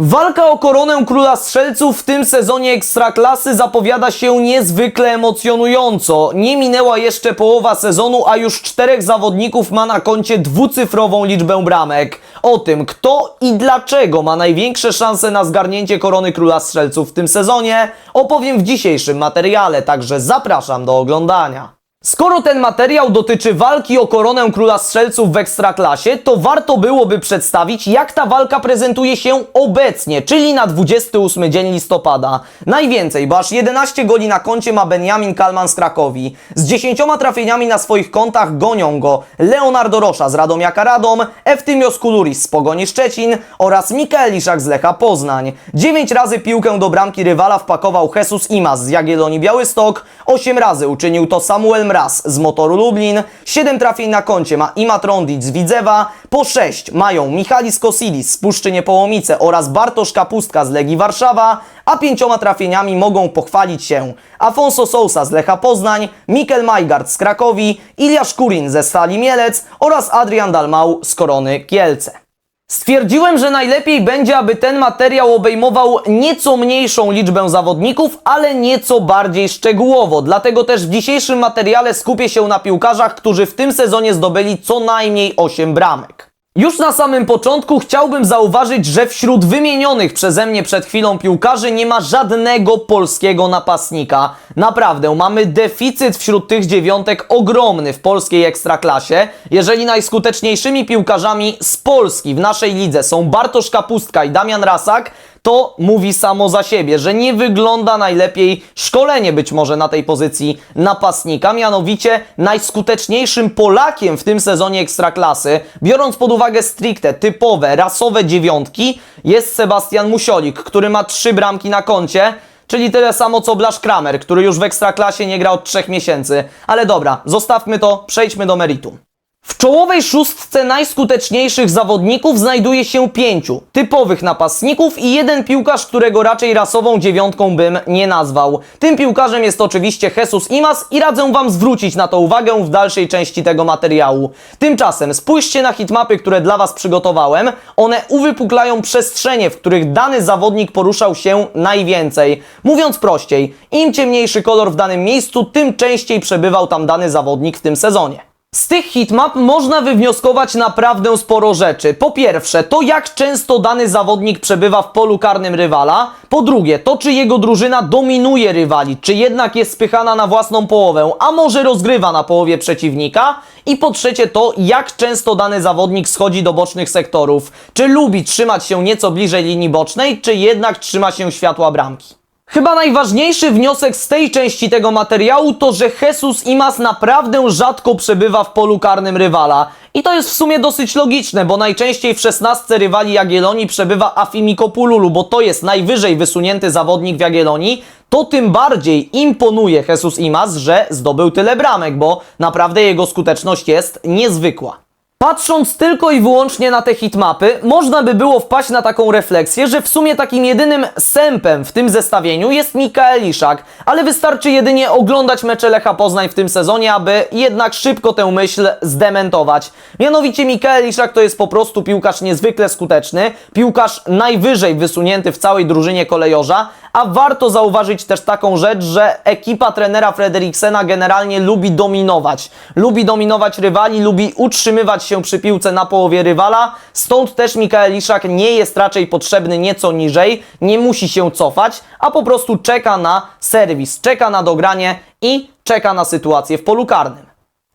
Walka o koronę króla strzelców w tym sezonie ekstraklasy zapowiada się niezwykle emocjonująco. Nie minęła jeszcze połowa sezonu, a już czterech zawodników ma na koncie dwucyfrową liczbę bramek. O tym, kto i dlaczego ma największe szanse na zgarnięcie korony króla strzelców w tym sezonie, opowiem w dzisiejszym materiale, także zapraszam do oglądania. Skoro ten materiał dotyczy walki o koronę króla strzelców w ekstraklasie, to warto byłoby przedstawić, jak ta walka prezentuje się obecnie, czyli na 28 dzień listopada. Najwięcej, bo aż 11 goli na koncie ma Benjamin Kalman z Krakowi. Z 10 trafieniami na swoich kontach gonią go Leonardo Rosza z Radomiaka Radom, Eftymios Kuluris z Pogoni Szczecin oraz Mikael Iszak z Lecha Poznań. 9 razy piłkę do bramki rywala wpakował Jesus Imas z Jagiellonii Białystok, 8 razy uczynił to Samuel Mraz z Motoru Lublin, 7 trafień na koncie ma Imat Rondic z Widzewa, po 6 mają Michalis Kosilis z Puszczy Niepołomice oraz Bartosz Kapustka z Legii Warszawa, a pięcioma trafieniami mogą pochwalić się Afonso Sousa z Lecha Poznań, Mikel Majgard z Krakowi, Iliasz Kurin ze Stali Mielec oraz Adrian Dalmau z Korony Kielce. Stwierdziłem, że najlepiej będzie, aby ten materiał obejmował nieco mniejszą liczbę zawodników, ale nieco bardziej szczegółowo. Dlatego też w dzisiejszym materiale skupię się na piłkarzach, którzy w tym sezonie zdobyli co najmniej 8 bramek. Już na samym początku chciałbym zauważyć, że wśród wymienionych przeze mnie przed chwilą piłkarzy nie ma żadnego polskiego napastnika. Naprawdę, mamy deficyt wśród tych dziewiątek ogromny w polskiej ekstraklasie. Jeżeli najskuteczniejszymi piłkarzami z Polski w naszej lidze są Bartosz Kapustka i Damian Rasak, to mówi samo za siebie, że nie wygląda najlepiej szkolenie być może na tej pozycji napastnika. Mianowicie najskuteczniejszym Polakiem w tym sezonie Ekstraklasy, biorąc pod uwagę stricte typowe, rasowe dziewiątki, jest Sebastian Musiolik, który ma trzy bramki na koncie. Czyli tyle samo co Blasz Kramer, który już w Ekstraklasie nie gra od trzech miesięcy. Ale dobra, zostawmy to, przejdźmy do meritum. W czołowej szóstce najskuteczniejszych zawodników znajduje się pięciu typowych napastników i jeden piłkarz, którego raczej rasową dziewiątką bym nie nazwał. Tym piłkarzem jest oczywiście Jesus Imas i radzę Wam zwrócić na to uwagę w dalszej części tego materiału. Tymczasem spójrzcie na hitmapy, które dla Was przygotowałem. One uwypuklają przestrzenie, w których dany zawodnik poruszał się najwięcej. Mówiąc prościej, im ciemniejszy kolor w danym miejscu, tym częściej przebywał tam dany zawodnik w tym sezonie. Z tych hitmap można wywnioskować naprawdę sporo rzeczy. Po pierwsze, to jak często dany zawodnik przebywa w polu karnym rywala. Po drugie, to czy jego drużyna dominuje rywali, czy jednak jest spychana na własną połowę, a może rozgrywa na połowie przeciwnika. I po trzecie, to jak często dany zawodnik schodzi do bocznych sektorów. Czy lubi trzymać się nieco bliżej linii bocznej, czy jednak trzyma się światła bramki. Chyba najważniejszy wniosek z tej części tego materiału to, że Jesus Imas naprawdę rzadko przebywa w polu karnym rywala. I to jest w sumie dosyć logiczne, bo najczęściej w 16 rywali Jagiellonii przebywa Afimi Kopululu, bo to jest najwyżej wysunięty zawodnik w Jagiellonii. To tym bardziej imponuje Jesus Imas, że zdobył tyle bramek, bo naprawdę jego skuteczność jest niezwykła. Patrząc tylko i wyłącznie na te hitmapy, można by było wpaść na taką refleksję, że w sumie takim jedynym sępem w tym zestawieniu jest Mikael Iszak, ale wystarczy jedynie oglądać mecze Lecha Poznań w tym sezonie, aby jednak szybko tę myśl zdementować. Mianowicie Mikael Iszak to jest po prostu piłkarz niezwykle skuteczny, piłkarz najwyżej wysunięty w całej drużynie kolejorza, a warto zauważyć też taką rzecz, że ekipa trenera Frederiksena generalnie lubi dominować. Lubi dominować rywali, lubi utrzymywać się przy piłce na połowie rywala, stąd też Mikael Iszak nie jest raczej potrzebny nieco niżej, nie musi się cofać, a po prostu czeka na serwis, czeka na dogranie i czeka na sytuację w polu karnym.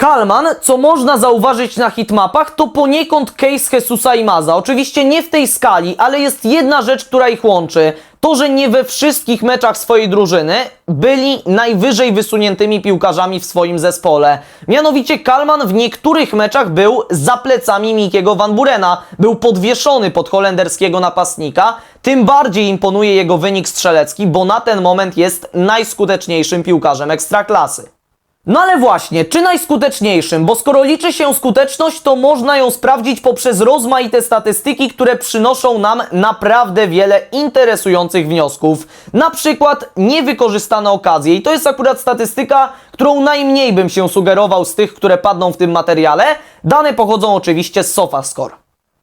Kalman, co można zauważyć na hitmapach, to poniekąd case Jesusa i Maza. Oczywiście nie w tej skali, ale jest jedna rzecz, która ich łączy. To, że nie we wszystkich meczach swojej drużyny byli najwyżej wysuniętymi piłkarzami w swoim zespole. Mianowicie Kalman w niektórych meczach był za plecami Mikiego Van Burena. Był podwieszony pod holenderskiego napastnika. Tym bardziej imponuje jego wynik strzelecki, bo na ten moment jest najskuteczniejszym piłkarzem ekstraklasy. No ale właśnie, czy najskuteczniejszym? Bo skoro liczy się skuteczność, to można ją sprawdzić poprzez rozmaite statystyki, które przynoszą nam naprawdę wiele interesujących wniosków. Na przykład niewykorzystane okazje. I to jest akurat statystyka, którą najmniej bym się sugerował z tych, które padną w tym materiale. Dane pochodzą oczywiście z SofaScore.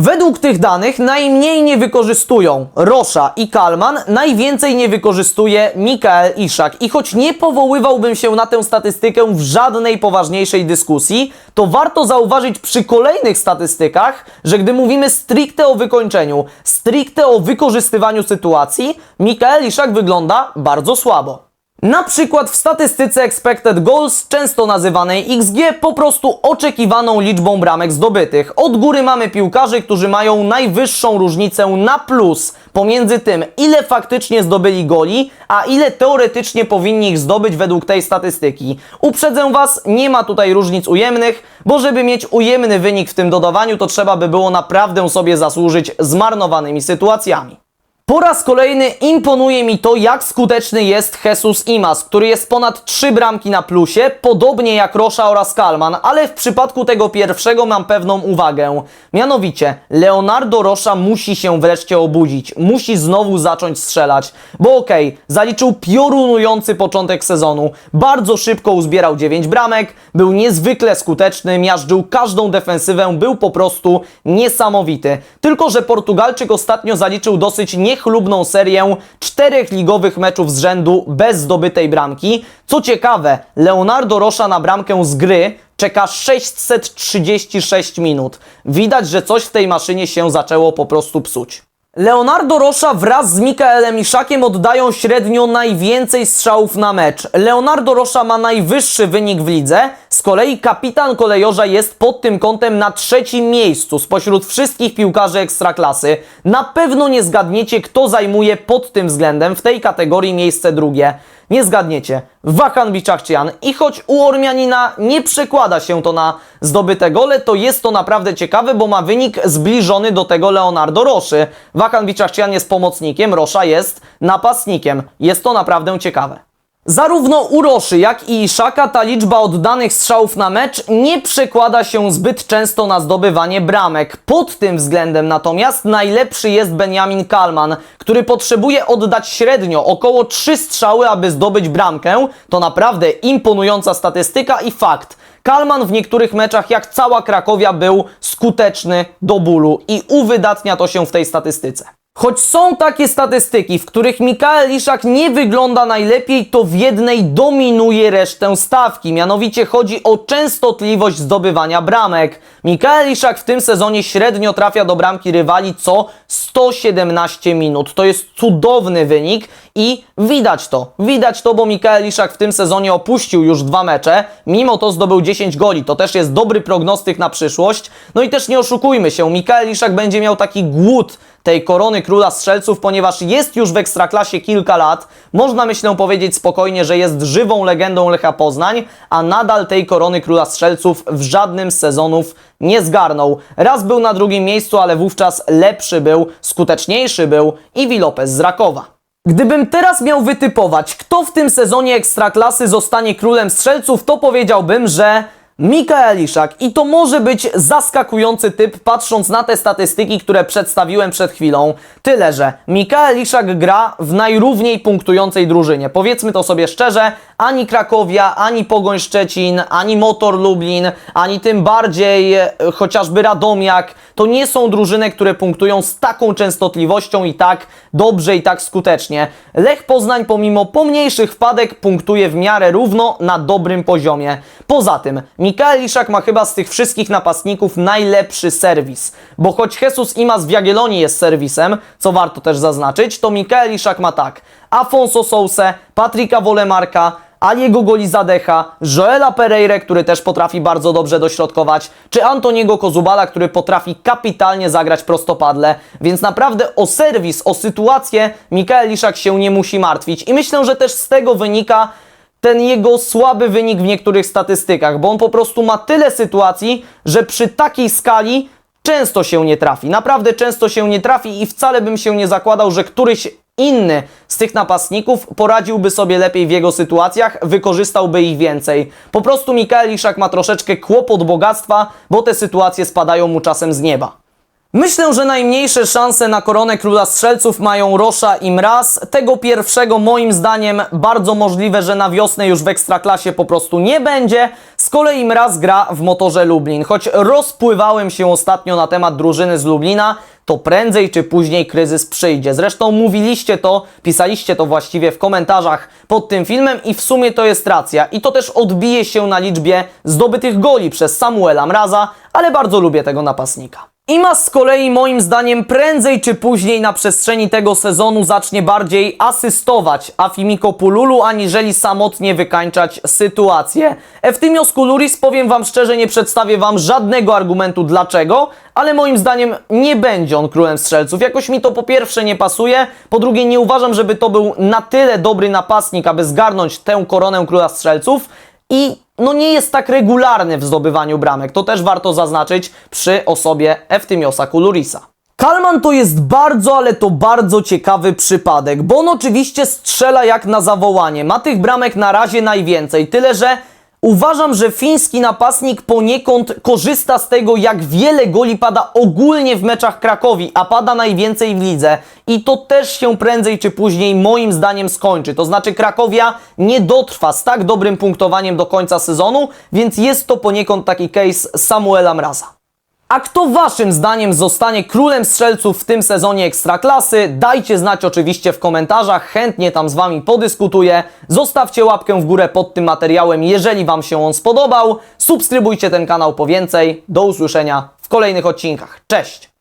Według tych danych najmniej nie wykorzystują Rosza i Kalman, najwięcej nie wykorzystuje Mikael Iszak. I choć nie powoływałbym się na tę statystykę w żadnej poważniejszej dyskusji, to warto zauważyć przy kolejnych statystykach, że gdy mówimy stricte o wykończeniu, stricte o wykorzystywaniu sytuacji, Mikael Iszak wygląda bardzo słabo. Na przykład w statystyce expected goals, często nazywanej XG, po prostu oczekiwaną liczbą bramek zdobytych. Od góry mamy piłkarzy, którzy mają najwyższą różnicę na plus pomiędzy tym, ile faktycznie zdobyli goli, a ile teoretycznie powinni ich zdobyć według tej statystyki. Uprzedzę Was, nie ma tutaj różnic ujemnych, bo żeby mieć ujemny wynik w tym dodawaniu, to trzeba by było naprawdę sobie zasłużyć zmarnowanymi sytuacjami. Po raz kolejny imponuje mi to, jak skuteczny jest Jesus Imas, który jest ponad 3 bramki na plusie, podobnie jak Rosza oraz Kalman, ale w przypadku tego pierwszego mam pewną uwagę. Mianowicie, Leonardo Rosza musi się wreszcie obudzić, musi znowu zacząć strzelać, bo okej, okay, zaliczył piorunujący początek sezonu, bardzo szybko uzbierał 9 bramek, był niezwykle skuteczny, miażdżył każdą defensywę, był po prostu niesamowity. Tylko, że Portugalczyk ostatnio zaliczył dosyć niechlubną serię czterech ligowych meczów z rzędu bez zdobytej bramki. Co ciekawe, Leonardo Rosza na bramkę z gry czeka 636 minut. Widać, że coś w tej maszynie się zaczęło po prostu psuć. Leonardo Rosza wraz z Mikaelem Iszakiem oddają średnio najwięcej strzałów na mecz. Leonardo Rosza ma najwyższy wynik w lidze, z kolei kapitan kolejorza jest pod tym kątem na trzecim miejscu spośród wszystkich piłkarzy ekstraklasy. Na pewno nie zgadniecie, kto zajmuje pod tym względem w tej kategorii miejsce drugie. Nie zgadniecie. Wahan Biczachcian. I choć u Ormianina nie przekłada się to na zdobyte gole, to jest to naprawdę ciekawe, bo ma wynik zbliżony do tego Leonardo Roszy. Wahan Biczachcian jest pomocnikiem, Rosza jest napastnikiem. Jest to naprawdę ciekawe. Zarówno u Roszy, jak i Iszaka ta liczba oddanych strzałów na mecz nie przekłada się zbyt często na zdobywanie bramek. Pod tym względem natomiast najlepszy jest Benjamin Kalman, który potrzebuje oddać średnio około 3 strzały, aby zdobyć bramkę. To naprawdę imponująca statystyka i fakt. Kalman w niektórych meczach, jak cała Krakowia, był skuteczny do bólu i uwydatnia to się w tej statystyce. Choć są takie statystyki, w których Mikael Iszak nie wygląda najlepiej, to w jednej dominuje resztę stawki. Mianowicie chodzi o częstotliwość zdobywania bramek. Mikael Iszak w tym sezonie średnio trafia do bramki rywali co 117 minut. To jest cudowny wynik i widać to. Widać to, bo Mikael Iszak w tym sezonie opuścił już dwa mecze, mimo to zdobył 10 goli. To też jest dobry prognostyk na przyszłość. No i też nie oszukujmy się, Mikael Iszak będzie miał taki głód tej korony króla strzelców, ponieważ jest już w ekstraklasie kilka lat. Można myślę powiedzieć spokojnie, że jest żywą legendą Lecha Poznań, a nadal tej korony króla strzelców w żadnym z sezonów nie zgarnął. Raz był na drugim miejscu, ale wówczas lepszy był, skuteczniejszy był i Lopez z Rakowa. Gdybym teraz miał wytypować, kto w tym sezonie ekstraklasy zostanie królem strzelców, to powiedziałbym, że Mikael Iszak i to może być zaskakujący typ patrząc na te statystyki, które przedstawiłem przed chwilą. Tyle, że Mikael Iszak gra w najrówniej punktującej drużynie. Powiedzmy to sobie szczerze, ani Krakowia, ani Pogoń Szczecin, ani Motor Lublin, ani tym bardziej e, chociażby Radomiak, to nie są drużyny, które punktują z taką częstotliwością i tak dobrze i tak skutecznie. Lech Poznań pomimo pomniejszych wpadek punktuje w miarę równo na dobrym poziomie. Poza tym, Mikael Iszak ma chyba z tych wszystkich napastników najlepszy serwis, bo choć Jesus Imas w Jagiellonii jest serwisem, co warto też zaznaczyć, to Mikael Iszak ma tak. Afonso Souse, Patryka Wolemarka, Aliego Golizadecha, Joela Pereire, który też potrafi bardzo dobrze dośrodkować, czy Antoniego Kozubala, który potrafi kapitalnie zagrać prostopadle, więc naprawdę o serwis, o sytuację Mikael Iszak się nie musi martwić. I myślę, że też z tego wynika ten jego słaby wynik w niektórych statystykach, bo on po prostu ma tyle sytuacji, że przy takiej skali często się nie trafi. Naprawdę często się nie trafi i wcale bym się nie zakładał, że któryś inny z tych napastników poradziłby sobie lepiej w jego sytuacjach, wykorzystałby ich więcej. Po prostu Mikael Iszak ma troszeczkę kłopot bogactwa, bo te sytuacje spadają mu czasem z nieba. Myślę, że najmniejsze szanse na koronę króla strzelców mają Rosza i Mraz. Tego pierwszego moim zdaniem bardzo możliwe, że na wiosnę już w Ekstraklasie po prostu nie będzie. Z kolei Mraz gra w motorze Lublin. Choć rozpływałem się ostatnio na temat drużyny z Lublina, to prędzej czy później kryzys przyjdzie. Zresztą mówiliście to, pisaliście to właściwie w komentarzach pod tym filmem i w sumie to jest racja. I to też odbije się na liczbie zdobytych goli przez Samuela Mraza, ale bardzo lubię tego napastnika. Imas z kolei moim zdaniem prędzej czy później na przestrzeni tego sezonu zacznie bardziej asystować Afimiko Pululu, aniżeli samotnie wykańczać sytuację. Eftimios Kuluris, powiem wam szczerze, nie przedstawię wam żadnego argumentu dlaczego, ale moim zdaniem nie będzie on królem strzelców. Jakoś mi to po pierwsze nie pasuje, po drugie nie uważam, żeby to był na tyle dobry napastnik, aby zgarnąć tę koronę króla strzelców i no nie jest tak regularny w zdobywaniu bramek. To też warto zaznaczyć przy osobie Eftymiosa Kulurisa. Kalman to jest bardzo, ale to bardzo ciekawy przypadek, bo on oczywiście strzela jak na zawołanie. Ma tych bramek na razie najwięcej, tyle że Uważam, że fiński napastnik poniekąd korzysta z tego, jak wiele goli pada ogólnie w meczach Krakowi, a pada najwięcej w lidze. I to też się prędzej czy później moim zdaniem skończy. To znaczy Krakowia nie dotrwa z tak dobrym punktowaniem do końca sezonu, więc jest to poniekąd taki case Samuela Mraza. A kto waszym zdaniem zostanie królem strzelców w tym sezonie Ekstraklasy? Dajcie znać oczywiście w komentarzach, chętnie tam z wami podyskutuję. Zostawcie łapkę w górę pod tym materiałem, jeżeli wam się on spodobał. Subskrybujcie ten kanał po więcej. Do usłyszenia w kolejnych odcinkach. Cześć!